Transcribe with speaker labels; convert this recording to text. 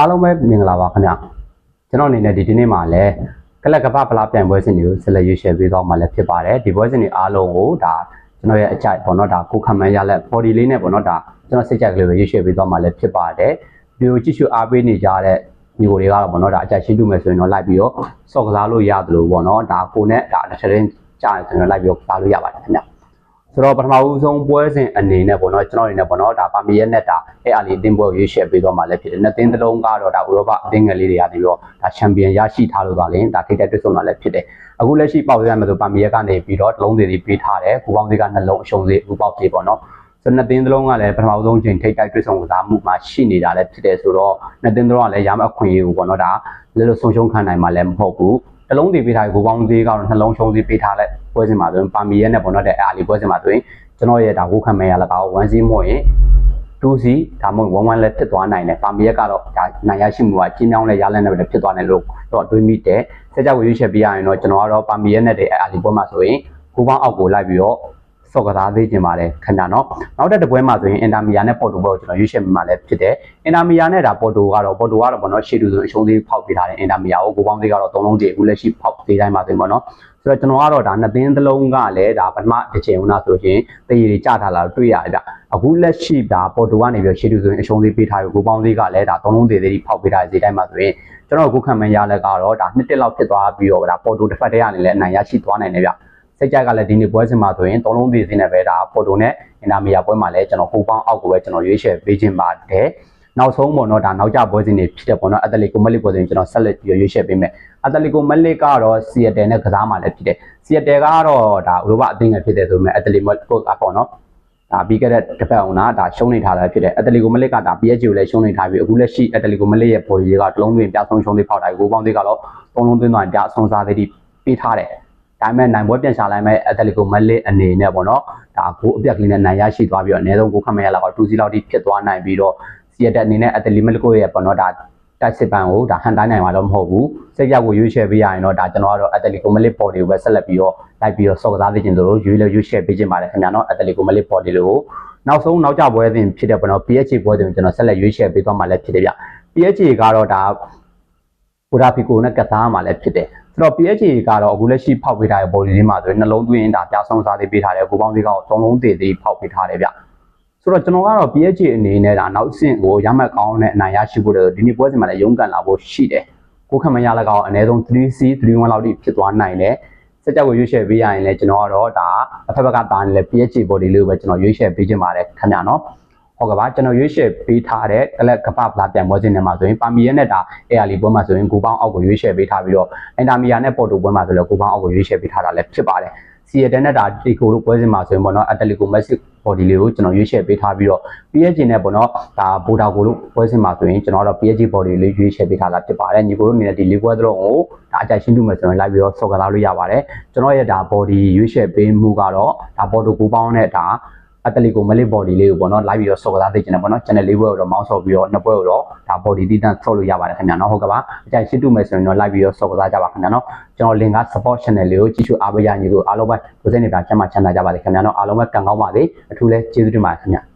Speaker 1: အားလုံးပဲမင်္ဂလာပါခင်ဗျကျွန်တော်အနေနဲ့ဒီဒီနေ့မှာလည်းကလပ်ကပပလားပြိုင်ပွဲစဉ်တွေကိုဆက်လက်ရွေးချယ်ပေးသွားမှာလည်းဖြစ်ပါတယ်ဒီပွဲစဉ်တွေအားလုံးကိုဒါကျွန်တော်ရဲ့အကြိုက်ပေါ့နော်ဒါကိုခံမှန်းရလက် body လေးနဲ့ပေါ့နော်ဒါကျွန်တော်စိတ်ကြိုက်ကလေးပဲရွေးချယ်ပေးသွားမှာလည်းဖြစ်ပါတယ်ဒီကိုကြည့်ရှုအားပေးနေကြတဲ့ညီကိုတွေကတော့ပေါ့နော်ဒါအကြိုက်ရှင်းတူမယ်ဆိုရင်တော့လိုက်ပြီးတော့စော့ကစားလို့ရတယ်လို့ပေါ့နော်ဒါကိုနဲ့ဒါတစ်ထရင်ကြားတယ်ဆိုရင်တော့လိုက်ပြီးတော့ကစားလို့ရပါတယ်ခင်ဗျ ဆိုတော့ပထမဦးဆုံးပွဲစဉ်အနေနဲ့ပေါ့နော်ကျွန်တော်အနေနဲ့ပေါ့နော်ဒါပါမီရဲ့နဲ့ဒါအဲ့အလီအသင်းပွဲကိုရွေးချယ်ပေးသွားမှာလည်းဖြစ်တယ်။နှစ်သင်းတစ်လုံးကတော့ဒါဥရောပအသင်းငယ်လေးတွေကနေပြီးတော့ဒါချန်ပီယံရရှိထားလို့သာလင်းဒါထိပ်တက်တွေ့ဆုံတာလည်းဖြစ်တယ်။အခုလက်ရှိပေါက်ရမယ်ဆိုပါမီရဲ့ကနေပြီးတော့တစ်လုံးသေးသေးပေးထားတယ်။ဘူပေါင်းသေးကနှလုံးအရှုံးသေးဘူပေါက်သေးပေါ့နော်။ဆိုတော့နှစ်သင်းတစ်လုံးကလည်းပထမဆုံးချိန်ထိပ်တိုက်တွေ့ဆုံကစားမှုမှာရှိနေတာလည်းဖြစ်တယ်ဆိုတော့နှစ်သင်းတစ်လုံးကလည်းရမအခွင့်အရေးကိုပေါ့နော်ဒါလည်းလို့ဆုံးရှုံးခံနိုင်မှာလည်းမဟုတ်ဘူး။တလုံးသေးပေးထားဘူပေါင်းသေးကတော့နှလုံးရှုံးသေးပေးထားတဲ့ ပွဲစဉ်မှာဆိုရင်ပါမီရဲ့နဲ့ပေါ့နော်တဲ့အာလီပွဲစဉ်မှာဆိုရင်ကျွန်တော်ရဲ့ဒါဝုခံမဲ့ရလကော1စီးမို့ရင်2စီးဒါမှမဟုတ်1 1လည်းဖြစ်သွားနိုင်တယ်ပါမီရက်ကတော့ဒါနိုင်ရရှိမှုကကျင်းမြောင်းလဲရလန်းနဲ့ပဲဖြစ်သွားတယ်လို့တော့တွေးမိတယ်ဆက်ကြကိုရွေးချယ်ပြရရင်တော့ကျွန်တော်ကတော့ပါမီရက်နဲ့တဲ့အာလီပွဲမှာဆိုရင်ကိုပေါင်းအောက်ကိုလိုက်ပြီးတော့ စော့ကစားသေးခြင်းပါတယ်ခင်ဗျာနော်နောက်တဲ့တပွဲမှာဆိုရင်အင်တာမီယာနဲ့ပေါ်တိုပွဲကိုကျွန်တော်ရွေးချယ်မိမှလည်းဖြစ်တယ်အင်တာမီယာနဲ့ဒါပေါ်တိုကတော့ပေါ်တိုကတော့ဘောနော်ရှေ့တူဆိုအရှုံးသေးဖောက်ပေးထားတယ်အင်တာမီယာကိုကိုပေါင်းသေးကတော့၃လုံးတည်းအခုလက်ရှိဖောက်သေးတိုင်းမှာဆိုရင်ပေါ့နော်ဆိုတော့ကျွန်တော်ကတော့ဒါနှစ်သင်းသလုံးကလည်းဒါပထမတစ်ချိန်ဦးနာဆိုရင်တည်ရည်ကြထားလာတွေ့ရတယ်ဗျအခုလက်ရှိဒါပေါ်တူကနေပြီးရှေ့တူဆိုရင်အရှုံးသေးပေးထားပြီကိုပေါင်းသေးကလည်းဒါသုံးလုံးသေးသေးဖောက်ပေးထားတဲ့ဈေးတိုင်းမှာဆိုရင်ကျွန်တော်အခုခံမှန်းရလက်ကတော့ဒါနှစ်တက်လောက်ဖြစ်သွားပြီးတော့ဒါပေါ်တူတစ်ဖက်တည်းကနေလည်းအနိုင်ရရှိသွားနိုင်တယ်ဗျ စိတ်ကြကလည်းဒီနေ့ပွဲစဉ်မှာဆိုရင်သုံးလုံးသေးသေးနဲ့ပဲဒါပေါ်တူနဲ့အင်တာမီယာပွဲမှာလည်းကျွန်တော်ကိုပေါင်းအောက်ကိုပဲကျွန်တော်ရွေးချယ်ပေးခြင်းပါတယ်နောက်ဆုံးပေါ့နော်ဒါနောက်ကျပွဲစဉ်တွေဖြစ်တဲ့ပေါ့နော်အက်တလီကိုမက်လစ်ပွဲစဉ်ကျွန်တော်ဆက်လက်ပြီးရွေးချယ်ပေးမယ်အက်တလီကိုမက်လစ်ကတော့စီယက်တယ်နဲ့ကစားမှလည်းဖြစ်တယ်စီယက်တယ်ကတော့ဒါဥရောပအသင်းငယ်ဖြစ်တယ်ဆိုပေမဲ့အက်တလီမက်ကိုအပေါ့နော်ဒါပြီးခဲ့တဲ့တစ်ပတ်အောင်လားဒါရှုံးနေထားတာဖြစ်တယ်အက်တလီကိုမက်လစ်ကဒါ PSG ကိုလည်းရှုံးနေထားပြီးအခုလက်ရှိအက်တလီကိုမက်လစ်ရဲ့ပေါ်ကြီးကတလုံးသွင်းပြဆုံးရှုံးသေးဖောက်တာကိုပေါင်းသေးကတော့သုံးလုံးသွင်းသွားပြအဆုံးစားသေးပြီးပေးထားတယ် ဒါပေမဲ့နိုင်ပွဲပြန်ရှာလိုက်မဲ့အက်တလီကိုမက်လစ်အနေနဲ့ပေါ့နော်ဒါကိုအပြက်ကလေးနဲ့နိုင်ရရှိသွားပြီးတော့အနည်းဆုံးကိုခမရလောက်တော့2စီလောက်ထိဖြစ်သွားနိုင်ပြီးတော့စီယက်တက်အနေနဲ့အက်တလီမက်လစ်ကိုရဲ့ပေါ့နော်ဒါတိုက်စစ်ပန်ကိုဒါဟန်တိုင်းနိုင်မှာတော့မဟုတ်ဘူးစိတ်ကြောက်ကိုရွေးချယ်ပေးရရင်တော့ဒါကျွန်တော်ကတော့အက်တလီကိုမလစ်ပေါ်ဒီကိုပဲဆက်လက်ပြီးတော့လိုက်ပြီးတော့စော်ကစားသိချင်သလိုရွေးလဲရွေးချယ်ပေးခြင်းပါတယ်ခင်ဗျာနော်အက်တလီကိုမလစ်ပေါ်ဒီလို့နောက်ဆုံးနောက်ကျပွဲစဉ်ဖြစ်တဲ့ပေါ့နော် PH ပွဲစဉ်ကျွန်တော်ဆက်လက်ရွေးချယ်ပေးသွားမှာလည်းဖြစ်တယ်ဗျ PH ကတော့ဒါဘူရာဖီကိုနဲ့ကစားမှာလည်းဖြစ်တယ်ဆို တော့ PH ကတော့အခုလက်ရှိဖောက်ပေးထားတဲ့ body လေးမှာဆိုရင်နှလုံးသွင်းဒါပြဆုံးစားသေးပေးထားတယ်ကိုပေါင်းသေးကတော့သုံးလုံးသေးသေးဖောက်ပေးထားတယ်ဗျဆိုတော့ကျွန်တော်ကတော့ PH အနေနဲ့ဒါနောက်ဆင့်ကိုရမှတ်ကောင်းတဲ့အနိုင်ရရှိဖို့လည်းဒီနေ့ပွဲစဉ်မှာလည်းရုန်းကန်လာဖို့ရှိတယ်ကိုခံမရလည်းကောင်းအနည်းဆုံး 3C 3-1လောက်ထိဖြစ်သွားနိုင်တယ်စက်ကြောက်ကိုရွေးချယ်ပေးရရင်လည်းကျွန်တော်ကတော့ဒါအဖက်ဘက်ကတာနေလဲ PH body လေးကိုပဲကျွန်တော်ရွေးချယ်ပေးခြင်းပါတယ်ခင်ဗျာနော် ဟုတ်ကဲ့ပါကျွန်တော်ရွေးချယ်ပေးထားတဲ့ကလပ်ကပပလာပြန်ပွဲစဉ်ထဲမှာဆိုရင်ပါမီရဲ့နဲ့ဒါအေယာလီပွဲမှာဆိုရင်ကိုပေါင်းအောက်ကိုရွေးချယ်ပေးထားပြီးတော့အင်တာမီယာနဲ့ပေါ်တိုပွဲမှာဆိုလည်းကိုပေါင်းအောက်ကိုရွေးချယ်ပေးထားတာလည်းဖြစ်ပါတယ်စီယက်တန်နဲ့ဒါတီကိုလို့ပွဲစဉ်မှာဆိုရင်ပေါ့နော်အက်တလီကိုမက်ဆီဘော်ဒီလေးကိုကျွန်တော်ရွေးချယ်ပေးထားပြီးတော့ PSG နဲ့ပေါ့နော်ဒါဘိုဒါကိုလို့ပွဲစဉ်မှာဆိုရင်ကျွန်တော်တော့ PSG ဘော်ဒီလေးရွေးချယ်ပေးထားတာဖြစ်ပါတယ်ညီကိုတို့အနေနဲ့ဒီလေးပွဲသလုံးကိုဒါအကြိုက်ရှင်းတူမယ်ဆိုရင်လိုက်ပြီးတော့ဆော့ကစားလို့ရပါတယ်ကျွန်တော်ရဲ့ဒါဘော်ဒီရွေးချယ်ပေးမှုကတော့ဒါဘော်ဒိုကိုပေါင်းနဲ့ဒါ အတလီကိုမလေးဘော်ဒီလေးကိုပေါ့နော်လိုက်ပြီးတော့ဆော့ကစားသိချင်တယ်ပေါ့နော် channel လေးပွဲကိုတော့မောင်းဆော့ပြီးတော့နှစ်ပွဲကိုတော့ဒါဘော်ဒီတည်တံ့ဆော့လို့ရပါတယ်ခင်ဗျာနော်ဟုတ်ကဲ့ပါအကြိုက်ရှင်းတူမယ်ဆိုရင်တော့လိုက်ပြီးတော့ဆော့ကစားကြပါခင်ဗျာနော်ကျွန်တော် link က support channel လေးကိုကြည့်ရှုအားပေးရညီကိုအားလုံးပဲကိုယ်စိတ်နေပြချမ်းသာချမ်းသာကြပါစေခင်ဗျာနော်အားလုံးပဲကံကောင်းပါစေအထူးလဲကျေးဇူးတင်ပါတယ်ခင်ဗျာ